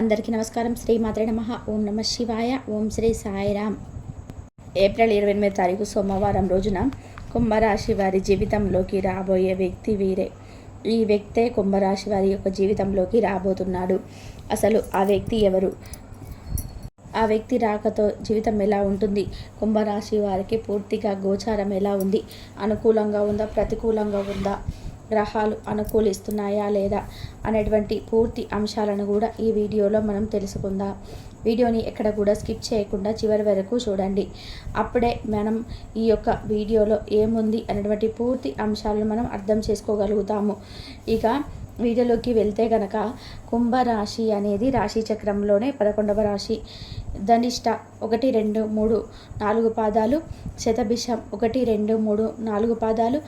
అందరికీ నమస్కారం. శ్రీ మాత్రే నమ. ఓం నమ శివాయ. ఓం శ్రీ సాయిరామ్. ఏప్రిల్ ఇరవై ఎనిమిది తారీఖు సోమవారం రోజున కుంభరాశి వారి జీవితంలోకి రాబోయే వ్యక్తి వీరే. ఈ వ్యక్తే కుంభరాశి వారి యొక్క జీవితంలోకి రాబోతున్నాడు. అసలు ఆ వ్యక్తి ఎవరు? ఆ వ్యక్తి రాకతో జీవితం ఎలా ఉంటుంది? కుంభరాశి వారికి పూర్తిగా గోచారం ఎలా ఉంది? అనుకూలంగా ఉందా? ప్రతికూలంగా ఉందా? గ్రహాలు అనుకూలిస్తున్నాయా లేదా అనేటువంటి పూర్తి అంశాలను కూడా ఈ వీడియోలో మనం తెలుసుకుందాం. వీడియోని ఎక్కడ కూడా స్కిప్ చేయకుండా చివరి వరకు చూడండి. అప్పుడే మనం ఈ యొక్క వీడియోలో ఏముంది అనేటువంటి పూర్తి అంశాలను మనం అర్థం చేసుకోగలుగుతాము. ఇక వీడియోలోకి వెళ్తే గనక కుంభరాశి అనేది రాశి చక్రంలోనే పదకొండవ రాశి. ధనిష్ట ఒకటి రెండు మూడు నాలుగు పాదాలు. శతభిషం ఒకటి రెండు మూడు నాలుగు పాదాలు.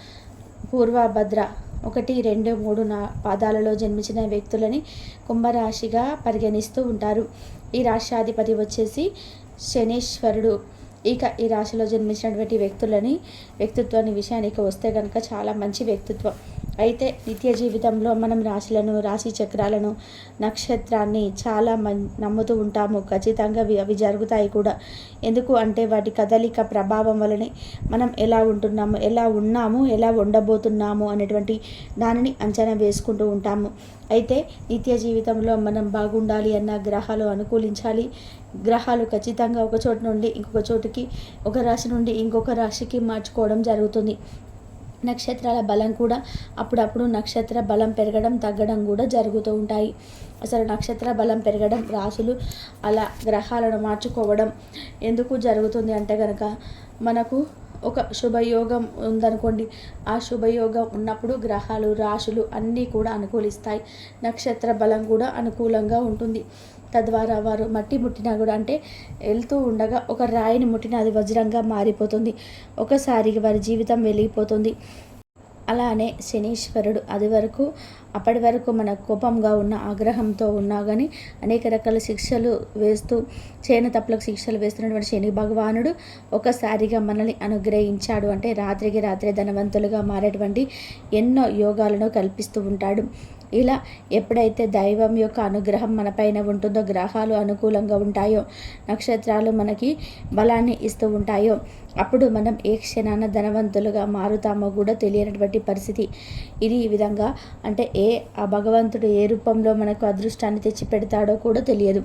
పూర్వభద్ర ఒకటి రెండు మూడు నా పాదాలలో జన్మించిన వ్యక్తులని కుంభరాశిగా పరిగణిస్తూ ఉంటారు. ఈ రాష్ట్రాధిపతి వచ్చేసి శనీశ్వరుడు. ఇక ఈ రాశిలో జన్మించినటువంటి వ్యక్తులని వ్యక్తిత్వాన్ని విషయానికి వస్తే కనుక చాలా మంచి వ్యక్తిత్వం. అయితే నిత్య జీవితంలో మనం రాశులను రాశి చక్రాలను నక్షత్రాన్ని చాలా మం నమ్ముతూ ఉంటాము. ఖచ్చితంగా అవి జరుగుతాయి కూడా. ఎందుకు అంటే వాటి కదలిక ప్రభావం వలనే మనం ఎలా ఉంటున్నాము ఎలా ఉన్నాము ఎలా ఉండబోతున్నాము అనేటువంటి దానిని అంచనా వేసుకుంటూ ఉంటాము. అయితే నిత్య జీవితంలో మనం బాగుండాలి అన్న గ్రహాలు అనుకూలించాలి. గ్రహాలు ఖచ్చితంగా ఒక చోటు నుండి ఇంకొక చోటుకి ఒక రాశి నుండి ఇంకొక రాశికి మార్చుకోవడం జరుగుతుంది. నక్షత్రాల బలం కూడా అప్పుడప్పుడు నక్షత్ర బలం పెరగడం తగ్గడం కూడా జరుగుతూ ఉంటాయి. అసలు నక్షత్ర బలం పెరగడం రాసులు అలా గ్రహాలను మార్చుకోవడం ఎందుకు జరుగుతుంది అంటే కనుక మనకు ఒక శుభయోగం ఉందనుకోండి. ఆ శుభయోగం ఉన్నప్పుడు గ్రహాలు రాశులు అన్నీ కూడా అనుకూలిస్తాయి. నక్షత్ర బలం కూడా అనుకూలంగా ఉంటుంది. తద్వారా వారు మట్టి ముట్టినా కూడా అంటే వెళ్తూ ఉండగా ఒక రాయిని ముట్టిన అది వజ్రంగా మారిపోతుంది. ఒకసారి వారి జీవితం వెలిగిపోతుంది. అలానే శనీశ్వరుడు అది వరకు అప్పటి వరకు మన కోపంగా ఉన్న ఆగ్రహంతో ఉన్నా కానీ అనేక రకాల శిక్షలు వేస్తూ చేయని తప్పులకు శిక్షలు వేస్తున్నటువంటి శని భగవానుడు ఒకసారిగా మనల్ని అనుగ్రహించాడు. అంటే రాత్రికి రాత్రే ధనవంతులుగా మారేటువంటి ఎన్నో యోగాలను కల్పిస్తూ ఉంటాడు. ఇలా ఎప్పుడైతే దైవం యొక్క అనుగ్రహం మనపైన ఉంటుందో గ్రహాలు అనుకూలంగా ఉంటాయో నక్షత్రాలు మనకి బలాన్ని ఇస్తూ ఉంటాయో అప్పుడు మనం ఏ క్షణాన ధనవంతులుగా మారుతామో కూడా తెలియనటువంటి పరిస్థితి. ఇది ఈ విధంగా అంటే ఏ ఆ భగవంతుడు ఏ రూపంలో మనకు అదృష్టాన్ని తెచ్చి పెడతాడో కూడా తెలియదు.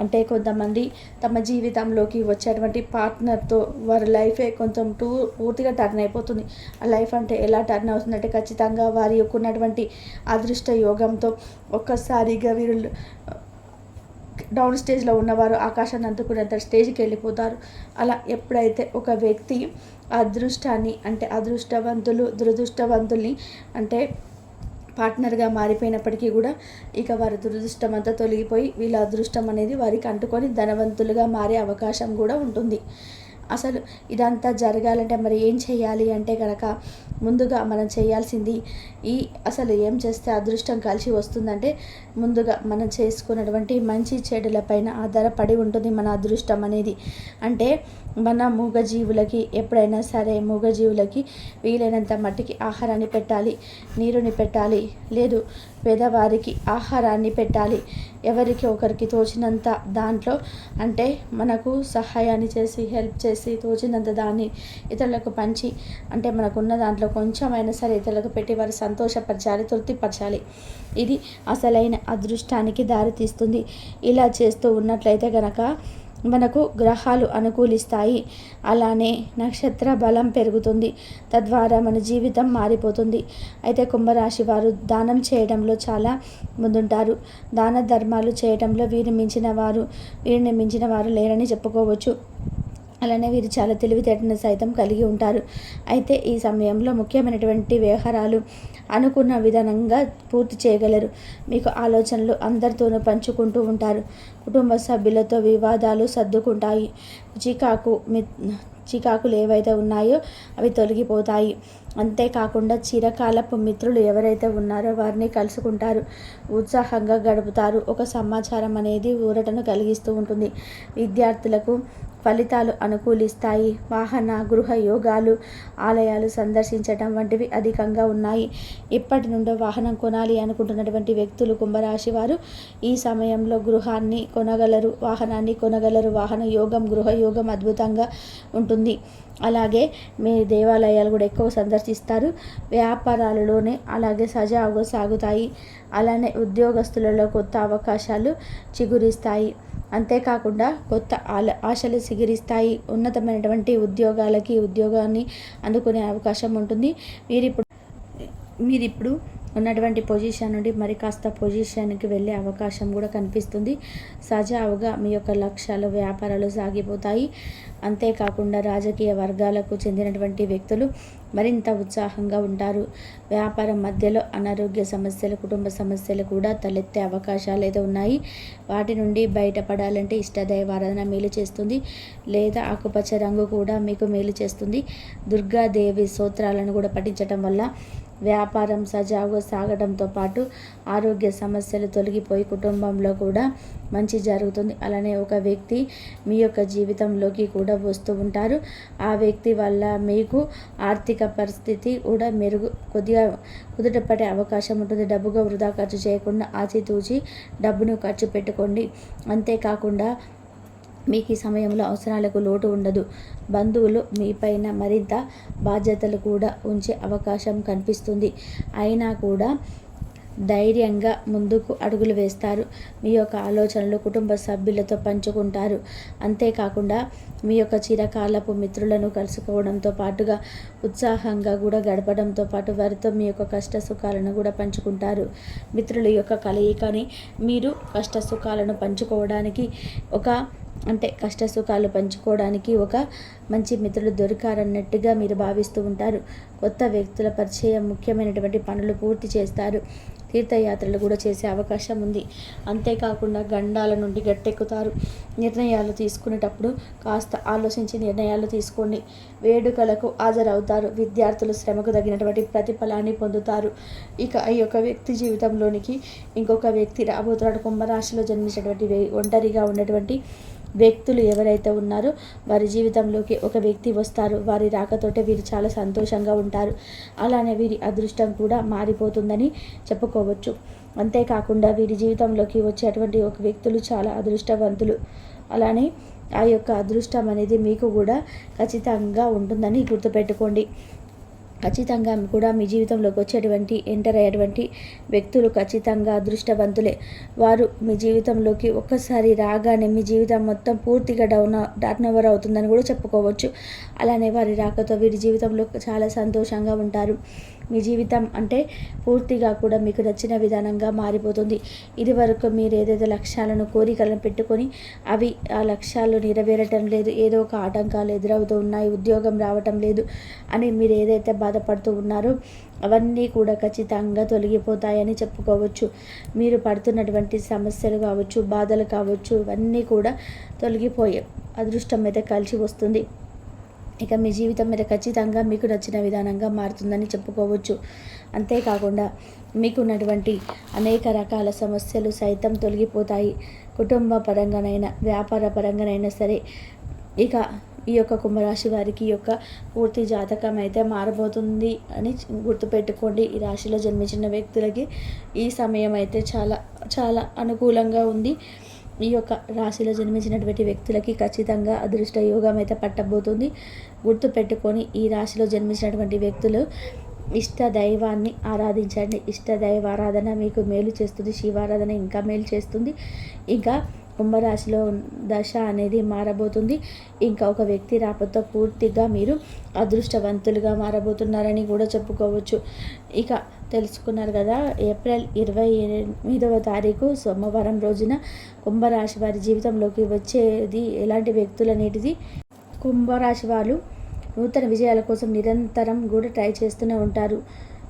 అంటే కొంతమంది తమ జీవితంలోకి వచ్చేటువంటి పార్ట్నర్తో వారి లైఫే కొంచెం టూ పూర్తిగా టర్న్ అయిపోతుంది. ఆ లైఫ్ అంటే ఎలా టర్న్ అవుతుందంటే ఖచ్చితంగా వారి యొక్క ఉన్నటువంటి అదృష్ట యోగంతో ఒక్కసారిగా వీరు డౌన్ స్టేజ్లో ఉన్నవారు ఆకాశాన్ని అందుకునేంత స్టేజ్కి వెళ్ళిపోతారు అలా ఎప్పుడైతే ఒక వ్యక్తి అదృష్టాన్ని అంటే అదృష్టవంతులు దురదృష్టవంతుల్ని అంటే పార్ట్నర్గా మారిపోయినప్పటికీ కూడా ఇక వారి దురదృష్టం అంతా తొలగిపోయి వీళ్ళ అదృష్టం అనేది వారికి అంటుకొని ధనవంతులుగా మారే అవకాశం కూడా ఉంటుంది. అసలు ఇదంతా జరగాలంటే మరి ఏం చేయాలి అంటే కనుక ముందుగా మనం చేయాల్సింది ఈ అసలు ఏం చేస్తే అదృష్టం కలిసి వస్తుందంటే ముందుగా మనం చేసుకున్నటువంటి మంచి చెడులపైన ఆధారపడి ఉంటుంది మన అదృష్టం అనేది. అంటే మన మూగజీవులకి ఎప్పుడైనా సరే మూగజీవులకి వీలైనంత మట్టికి ఆహారాన్ని పెట్టాలి నీరుని పెట్టాలి లేదు పేదవారికి ఆహారాన్ని పెట్టాలి. ఎవరికి ఒకరికి తోచినంత దాంట్లో అంటే మనకు సహాయాన్ని చేసి హెల్ప్ చేసి తోచినంత దాన్ని ఇతరులకు పంచి అంటే మనకున్న దాంట్లో కొంచెమైనా సరే ఇతరులకు పెట్టి వారి సంతోషపరచాలి తృప్తిపరచాలి. ఇది అసలైన అదృష్టానికి దారితీస్తుంది. ఇలా చేస్తూ ఉన్నట్లయితే గనక మనకు గ్రహాలు అనుకూలిస్తాయి. అలానే నక్షత్ర బలం పెరుగుతుంది. తద్వారా మన జీవితం మారిపోతుంది. అయితే కుంభరాశి వారు దానం చేయడంలో చాలా ముందుంటారు. దాన ధర్మాలు చేయడంలో వీరిని మించిన వారు వీరిని మించిన వారు లేరని చెప్పుకోవచ్చు. అలానే వీరు చాలా తెలివితేటను సైతం కలిగి ఉంటారు. అయితే ఈ సమయంలో ముఖ్యమైనటువంటి వ్యవహారాలు అనుకున్న విధానంగా పూర్తి చేయగలరు. మీకు ఆలోచనలు అందరితోనూ పంచుకుంటూ ఉంటారు. కుటుంబ సభ్యులతో వివాదాలు సర్దుకుంటాయి. చికాకు మి చికాకులు ఏవైతే ఉన్నాయో అవి తొలగిపోతాయి. అంతేకాకుండా చిరకాలపు మిత్రులు ఎవరైతే ఉన్నారో వారిని కలుసుకుంటారు. ఉత్సాహంగా గడుపుతారు. ఒక సమాచారం అనేది ఊరటను కలిగిస్తూ ఉంటుంది. విద్యార్థులకు ఫలితాలు అనుకూలిస్తాయి. వాహన గృహ యోగాలు ఆలయాలు సందర్శించటం వంటివి అధికంగా ఉన్నాయి. ఇప్పటి నుండో వాహనం కొనాలి అనుకుంటున్నటువంటి వ్యక్తులు కుంభరాశి వారు ఈ సమయంలో గృహాన్ని కొనగలరు వాహనాన్ని కొనగలరు. వాహన యోగం గృహ యోగం అద్భుతంగా ఉంటుంది. అలాగే మీ దేవాలయాలు కూడా ఎక్కువ సందర్శిస్తారు. వ్యాపారాలలోనే అలాగే సజావుగా సాగుతాయి. అలానే ఉద్యోగస్తులలో కొత్త అవకాశాలు చిగురిస్తాయి. అంతేకాకుండా కొత్త ఆల ఆశలు సిగిరిస్తాయి. ఉన్నతమైనటువంటి ఉద్యోగాలకి ఉద్యోగాన్ని అందుకునే అవకాశం ఉంటుంది. మీరిప్పుడు మీరిప్పుడు ఉన్నటువంటి పొజిషన్ నుండి మరి కాస్త పొజిషన్కి వెళ్ళే అవకాశం కూడా కనిపిస్తుంది. సజావుగా మీ యొక్క లక్ష్యాలు వ్యాపారాలు సాగిపోతాయి. అంతేకాకుండా రాజకీయ వర్గాలకు చెందినటువంటి వ్యక్తులు మరింత ఉత్సాహంగా ఉంటారు. వ్యాపారం మధ్యలో అనారోగ్య సమస్యలు కుటుంబ సమస్యలు కూడా తలెత్తే అవకాశాలు అయితే ఉన్నాయి. వాటి నుండి బయటపడాలంటే ఇష్టదైవారాధన మేలు చేస్తుంది. లేదా ఆకుపచ్చ రంగు కూడా మీకు మేలు చేస్తుంది. దుర్గాదేవి స్తోత్రాలను కూడా పఠించటం వల్ల వ్యాపారం సజావుగా సాగడంతో పాటు ఆరోగ్య సమస్యలు తొలగిపోయి కుటుంబంలో కూడా మంచి జరుగుతుంది. అలానే ఒక వ్యక్తి మీ యొక్క జీవితంలోకి కూడా వస్తూ ఉంటారు. ఆ వ్యక్తి వల్ల మీకు ఆర్థిక పరిస్థితి కూడా మెరుగు కొద్దిగా కుదుటపడే అవకాశం ఉంటుంది. డబ్బుగా వృధా ఖర్చు చేయకుండా ఆచితూచి డబ్బును ఖర్చు పెట్టుకోండి. అంతేకాకుండా మీకు ఈ సమయంలో అవసరాలకు లోటు ఉండదు. బంధువులు మీపైన మరింత బాధ్యతలు కూడా ఉంచే అవకాశం కనిపిస్తుంది. అయినా కూడా ధైర్యంగా ముందుకు అడుగులు వేస్తారు. మీ యొక్క ఆలోచనలు కుటుంబ సభ్యులతో పంచుకుంటారు. అంతేకాకుండా మీ యొక్క చిరకాలపు మిత్రులను కలుసుకోవడంతో పాటుగా ఉత్సాహంగా కూడా గడపడంతో పాటు వారితో మీ యొక్క కష్ట సుఖాలను కూడా పంచుకుంటారు. మిత్రుల యొక్క కలయికని మీరు కష్ట సుఖాలను పంచుకోవడానికి ఒక అంటే కష్ట సుఖాలు పంచుకోవడానికి ఒక మంచి మిత్రులు దొరికారన్నట్టుగా మీరు భావిస్తూ ఉంటారు. కొత్త వ్యక్తుల పరిచయం ముఖ్యమైనటువంటి పనులు పూర్తి చేస్తారు. తీర్థయాత్రలు కూడా చేసే అవకాశం ఉంది. అంతేకాకుండా గండాల నుండి గట్టెక్కుతారు. నిర్ణయాలు తీసుకునేటప్పుడు కాస్త ఆలోచించి నిర్ణయాలు తీసుకోండి. వేడుకలకు హాజరవుతారు. విద్యార్థులు శ్రమకు తగినటువంటి ప్రతిఫలాన్ని పొందుతారు. ఇక ఈ యొక్క వ్యక్తి జీవితంలోనికి ఇంకొక వ్యక్తి రాబోతున్నాడు. కుంభరాశిలో జన్మించినటువంటి ఒంటరిగా ఉన్నటువంటి వ్యక్తులు ఎవరైతే ఉన్నారో వారి జీవితంలోకి ఒక వ్యక్తి వస్తారు. వారి రాకతోటే వీరు చాలా సంతోషంగా ఉంటారు. అలానే వీరి అదృష్టం కూడా మారిపోతుందని చెప్పుకోవచ్చు. అంతేకాకుండా వీరి జీవితంలోకి వచ్చేటువంటి ఒక వ్యక్తులు చాలా అదృష్టవంతులు. అలానే ఆ యొక్క అదృష్టం అనేది మీకు కూడా ఖచ్చితంగా ఉంటుందని గుర్తుపెట్టుకోండి. ఖచ్చితంగా కూడా మీ జీవితంలోకి వచ్చేటువంటి ఎంటర్ అయ్యేటువంటి వ్యక్తులు ఖచ్చితంగా అదృష్టవంతులే. వారు మీ జీవితంలోకి ఒక్కసారి రాగానే మీ జీవితం మొత్తం పూర్తిగా డౌన్ టర్న్ ఓవర్ అవుతుందని కూడా చెప్పుకోవచ్చు. అలానే వారి రాకతో వీరి జీవితంలో చాలా సంతోషంగా ఉంటారు. మీ జీవితం అంటే పూర్తిగా కూడా మీకు నచ్చిన విధానంగా మారిపోతుంది. ఇది వరకు మీరు ఏదైతే లక్ష్యాలను కోరికలను పెట్టుకొని అవి ఆ లక్ష్యాలు నెరవేరటం లేదు ఏదో ఒక ఆటంకాలు ఎదురవుతూ ఉన్నాయి ఉద్యోగం రావటం లేదు అని మీరు ఏదైతే బాధపడుతూ ఉన్నారు. అవన్నీ కూడా ఖచ్చితంగా తొలగిపోతాయని చెప్పుకోవచ్చు. మీరు పడుతున్నటువంటి సమస్యలు కావచ్చు బాధలు కావచ్చు ఇవన్నీ కూడా తొలగిపోయే అదృష్టం అయితే కలిసి వస్తుంది. ఇక మీ జీవితం మీద ఖచ్చితంగా మీకు నచ్చిన విధానంగా మారుతుందని చెప్పుకోవచ్చు. అంతేకాకుండా మీకున్నటువంటి అనేక రకాల సమస్యలు సైతం తొలగిపోతాయి. కుటుంబ పరంగానైనా వ్యాపార పరంగానైనా సరే. ఇక ఈ యొక్క కుంభరాశి వారికి యొక్క పూర్తి జాతకం అయితే మారబోతుంది అని గుర్తుపెట్టుకోండి. ఈ రాశిలో జన్మించిన వ్యక్తులకి ఈ సమయం అయితే చాలా చాలా అనుకూలంగా ఉంది. ఈ యొక్క రాశిలో జన్మించినటువంటి వ్యక్తులకి ఖచ్చితంగా అదృష్ట యోగం అయితే పట్టబోతుంది. గుర్తుపెట్టుకొని ఈ రాశిలో జన్మించినటువంటి వ్యక్తులు ఇష్ట దైవాన్ని ఆరాధించండి. ఇష్ట దైవ ఆరాధన మీకు మేలు చేస్తుంది. శివారాధన ఇంకా మేలు చేస్తుంది. ఇంకా కుంభరాశిలో దశ అనేది మారబోతుంది. ఇంకా ఒక వ్యక్తి రాపతో పూర్తిగా మీరు అదృష్టవంతులుగా మారబోతున్నారని కూడా చెప్పుకోవచ్చు. ఇక తెలుసుకున్నారు కదా ఏప్రిల్ ఇరవై ఎనిమిదవ తారీఖు సోమవారం రోజున కుంభరాశి వారి జీవితంలోకి వచ్చేది ఎలాంటి వ్యక్తులు అనేటిది కుంభరాశి వాళ్ళు నూతన విజయాల కోసం నిరంతరం కూడా ట్రై చేస్తూనే ఉంటారు.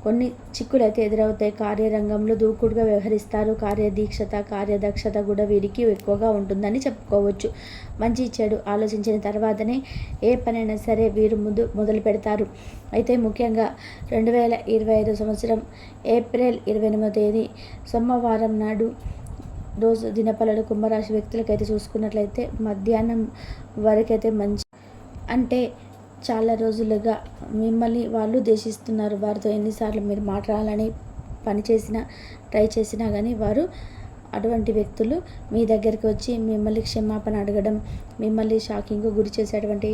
కొన్ని చిక్కులు అయితే ఎదురవుతాయి. కార్యరంగంలో దూకుడుగా వ్యవహరిస్తారు. కార్యదీక్షత కార్యదక్షత కూడా వీరికి ఎక్కువగా ఉంటుందని చెప్పుకోవచ్చు. మంచి చెడు ఆలోచించిన తర్వాతనే ఏ పనైనా సరే వీరు ముందు మొదలు పెడతారు. అయితే ముఖ్యంగా రెండు వేల ఇరవై ఐదు సంవత్సరం ఏప్రిల్ ఇరవై ఎనిమిదో తేదీ సోమవారం నాడు రోజు దినపలలు కుంభరాశి వ్యక్తులకైతే చూసుకున్నట్లయితే మధ్యాహ్నం వరకైతే మంచి అంటే చాలా రోజులుగా మిమ్మల్ని వాళ్ళు దేశిస్తున్నారు వారితో ఎన్నిసార్లు మీరు మాట్లాడాలని పని చేసినా ట్రై చేసినా కానీ వారు అటువంటి వ్యక్తులు మీ దగ్గరికి వచ్చి మిమ్మల్ని క్షమాపణ అడగడం మిమ్మల్ని షాకింగ్ గురి చేసేటువంటి